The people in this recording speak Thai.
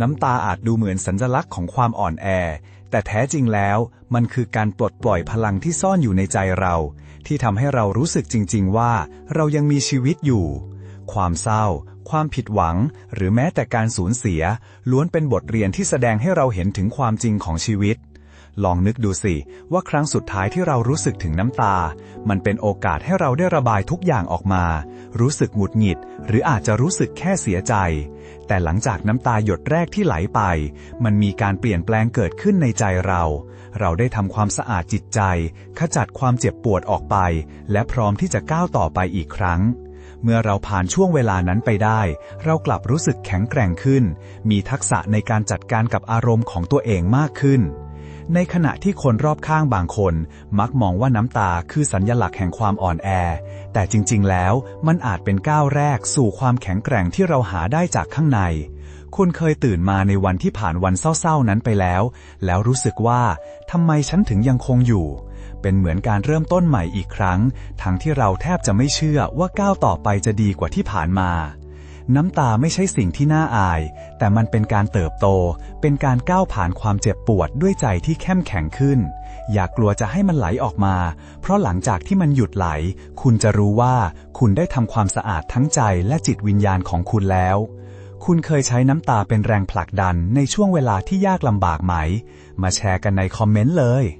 น้ำตาอาจดูเหมือนสัญลักษณ์ของความอ่อนแอ แต่แท้จริงแล้วมันคือการปลดปล่อยพลังที่ซ่อนอยู่ในใจเรา ที่ทำให้เรารู้สึกจริง ๆ ว่าเรายังมีชีวิตอยู่ ความเศร้า ความผิดหวัง หรือแม้แต่การสูญเสีย ล้วนเป็นบทเรียนที่แสดงให้เราเห็นถึงความจริงของชีวิต ลองนึกดูสิ ว่าครั้งสุดท้ายที่เรารู้สึกถึงน้ำตา มันเป็นโอกาสให้เราได้ระบายทุกอย่างออกมา รู้สึกหงุดหงิด หรืออาจจะรู้สึกแค่เสียใจ แต่หลังจากน้ำตาหยดแรกที่ไหลไป มันมีการเปลี่ยนแปลงเกิดขึ้นในใจเรา เราได้ทำความสะอาดจิตใจ ขจัดความเจ็บปวดออกไป และพร้อมที่จะก้าวต่อไปอีกครั้งเมื่อเราผ่านช่วงเวลานั้นไปได้ เรากลับรู้สึกแข็งแกร่งขึ้น มีทักษะในการจัดการกับอารมณ์ของตัวเองมากขึ้น ในขณะที่คนรอบข้างบางคน มักมองว่าน้ำตาคือสัญญลักษณ์แห่งความอ่อนแอ แต่จริงๆ แล้วมันอาจเป็นก้าวแรกสู่ความแข็งแกร่งที่เราหาได้จากข้างใน คุณเคยตื่นมาในวันที่ผ่านวันเศร้าๆ นั้นไปแล้ว แล้วรู้สึกว่าทำไมฉันถึงยังคงอยู่ เป็นเหมือนการเริ่มต้นใหม่อีกครั้ง ทั้งที่เราแทบจะไม่เชื่อว่าก้าวต่อไปจะดีกว่าที่ผ่านมา น้ำตาไม่ใช่สิ่งที่น่าอาย แต่มันเป็นการเติบโต เป็นการก้าวผ่านความเจ็บปวดด้วยใจที่เข้มแข็งขึ้น อย่ากกลัวจะให้มันไหลออกมา เพราะหลังจากที่มันหยุดไหล คุณจะรู้ว่าคุณได้ทำความสะอาดทั้งใจและจิตวิญญาณของคุณแล้ว คุณเคยใช้น้ำตาเป็นแรงผลักดันในช่วงเวลาที่ยากลำบากไหม มาแชร์กันในคอมเมนต์เลย